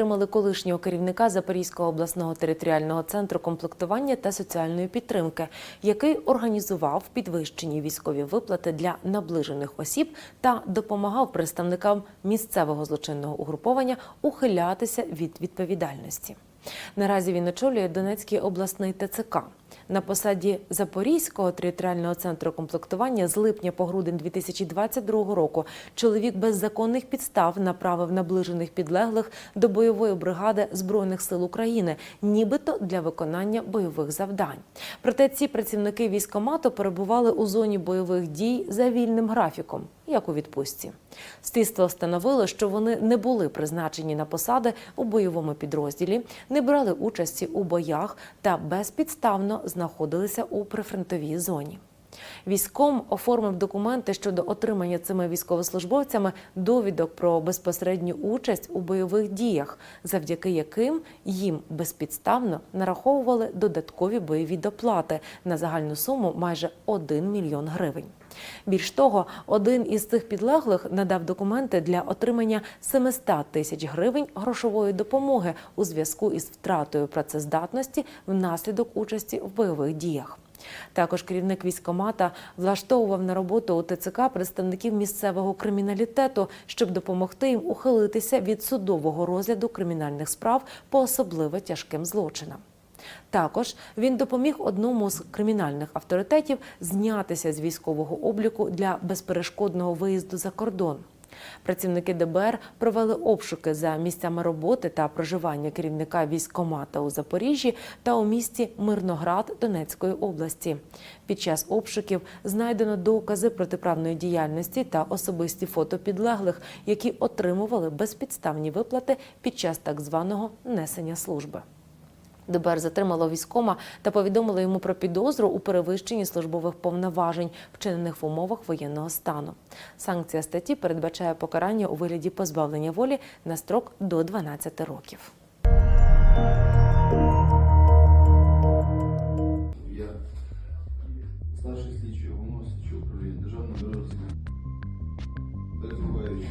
затримали колишнього керівника Запорізького обласного територіального центру комплектування та соціальної підтримки, який організував підвищені військові виплати для наближених осіб та допомагав представникам місцевого злочинного угруповання ухилятися від відповідальності. Наразі він очолює Донецький обласний ТЦК. На посаді Запорізького територіального центру комплектування з липня по грудень 2022 року чоловік без законних підстав направив наближених підлеглих до бойової бригади збройних сил України, нібито для виконання бойових завдань. Проте ці працівники військомату перебували у зоні бойових дій за вільним графіком, як у відпустці. Слідство встановило, що вони не були призначені на посади у бойовому підрозділі, не брали участі у боях та безпідставно знаходилися у прифронтовій зоні. Військом оформив документи щодо отримання цими військовослужбовцями довідок про безпосередню участь у бойових діях, завдяки яким їм безпідставно нараховували додаткові бойові доплати на загальну суму майже 1 мільйон гривень. Більш того, один із цих підлеглих надав документи для отримання 700 тисяч гривень грошової допомоги у зв'язку із втратою працездатності внаслідок участі в бойових діях. Також керівник військомата влаштовував на роботу у ТЦК представників місцевого криміналітету, щоб допомогти їм ухилитися від судового розгляду кримінальних справ по особливо тяжким злочинам. Також він допоміг одному з кримінальних авторитетів знятися з військового обліку для безперешкодного виїзду за кордон. Працівники ДБР провели обшуки за місцями роботи та проживання керівника військкомата у Запоріжжі та у місті Мирноград Донецької області. Під час обшуків знайдено докази протиправної діяльності та особисті фото підлеглих, які отримували безпідставні виплати під час так званого несення служби. ДБР затримало військома та повідомило йому про підозру у перевищенні службових повноважень, вчинених в умовах воєнного стану. Санкція статті передбачає покарання у вигляді позбавлення волі на строк до 12 років. Старший слідчий управління Державного. Перебуваючи